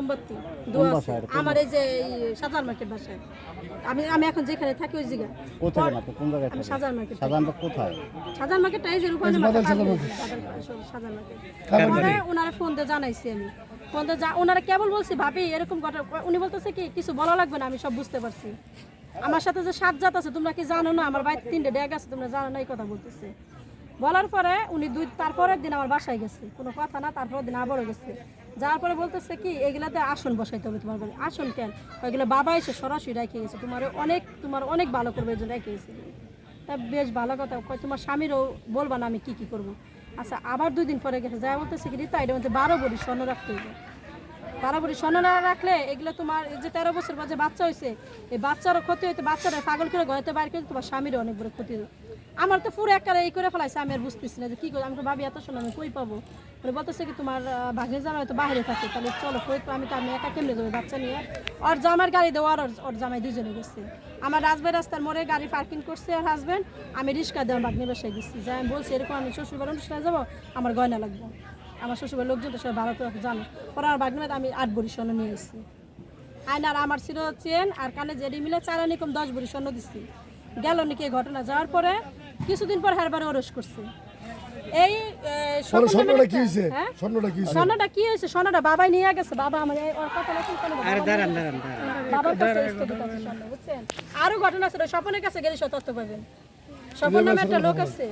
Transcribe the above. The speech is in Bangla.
মোমবাতি দোয়া আছে। আমার এই যে সাজার মার্কেট বাসায়। আমি আমি এখন যেখানে থাকি ওই জায়গা কোথায় আপনি? কোন জায়গায় আমি থাকেন? সাজার মার্কেট কোথায়? সাজার মার্কেট এই যে রূপালী মার্কেট। সাজার মার্কেট। ওনারা ফোন দিয়ে জানাইছি আমি। ফোন দিয়ে যা- ওনারা কেবল বলছি ভাবি এরকম ঘটনা উনি বলতেছে কি কিছু বলা লাগবে না আমি সব বুঝতে পারছি। আমার সাথে যে সাত জাত আছে তোমরা কি জানো না? আমার বাড়িতে তিনটে ড্যাগ আছে তোমরা জানো না এই কথা বলতেছে। বলার পরে উনি দুই তারপরের দিন আমার বাসায় গেছে। কোনো কথা না, তারপরের দিন আবারও গেছে। যাওয়ার পরে বলতেছে কি, এগুলাতে আসন বসাইতে হবে তোমার বাড়ি। আসন কেন? ওইগুলো বাবা এসে সরাসরি রেখে গেছে। তোমার অনেক তোমার অনেক ভালো করবে এই রেখে গেছে। তা বেশ ভালো কথা। তোমার স্বামীরও বলবা না আমি কী কী করব? আচ্ছা আবার দুই দিন পরে গেছে। যাই বলতেছে কি, রিতা এটার মধ্যে বারো বলি স্বর্ণ রাখতে হবে। বারো বড়ি স্বর্ণ রাখলে এগুলো তোমার যে তেরো বছর বাজে বাচ্চা হয়েছে এই বাচ্চারও ক্ষতি হইতে, বাচ্চারা পাগল করে ঘরেতে বাইর করে তোমার স্বামীরও অনেক বড় ক্ষতি আমার তো পুরো একটা এই করে ফেলাইছে, আমি আর বুঝতেছি না যে কী করে, আমি তো ভাবি, এত শোনো আমি কই পাবো? মানে বলতেছে কি, তোমার ভাগ্নের জামাই তো বাইরে থাকে, তাহলে চলো, কই আমি তো, আমি একা কেমনে যাব বাচ্চা নিয়ে? ওর জামার গাড়ি দেওয়া, আর ওর- জামাই দুজনে গেছে। আমার রাজবাই রাস্তার মোড়ে গাড়ি পার্কিং করছে আর হাজবেন্ড আমি রিক্সা দেওয়া ভাগ্নের বাসায় গেছি যাই আমি বলছি, এরকম আমি শ্বশুরবাড়ি অনুষ্ঠানে যাব, আমার গয়না লাগবে। আমার শ্বশুরবাড়ির লোকজন তো সবাই ভালো তো জানো। পরে আমার ভাগ্নের আমি আট বড়ি স্বর্ণ নিয়ে এসেছি। আয়নার আমার ছিল চেন আর কানে জেডি মিলে চার কম দশ ভরি স্বর্ণ দিচ্ছি গেল নাকি এই ঘটনা যাওয়ার পরে কিছুদিন পর হারবারে ওরস করছে। এই স্বর্ণটা কি হয়েছে? হ্যাঁ? স্বর্ণটা কি হয়েছে? স্বর্ণটা কি হয়েছে? স্বর্ণটা বাবাই নিয়ে গেছে। বাবা আমার ওর কথা দাঁড়ান দাঁড়ান বুঝছেন? আরও ঘটনা আছে ওই স্বপনের কাছে গেলে তথ্য পাবেন। স্বপন নামে একটা লোক আছে।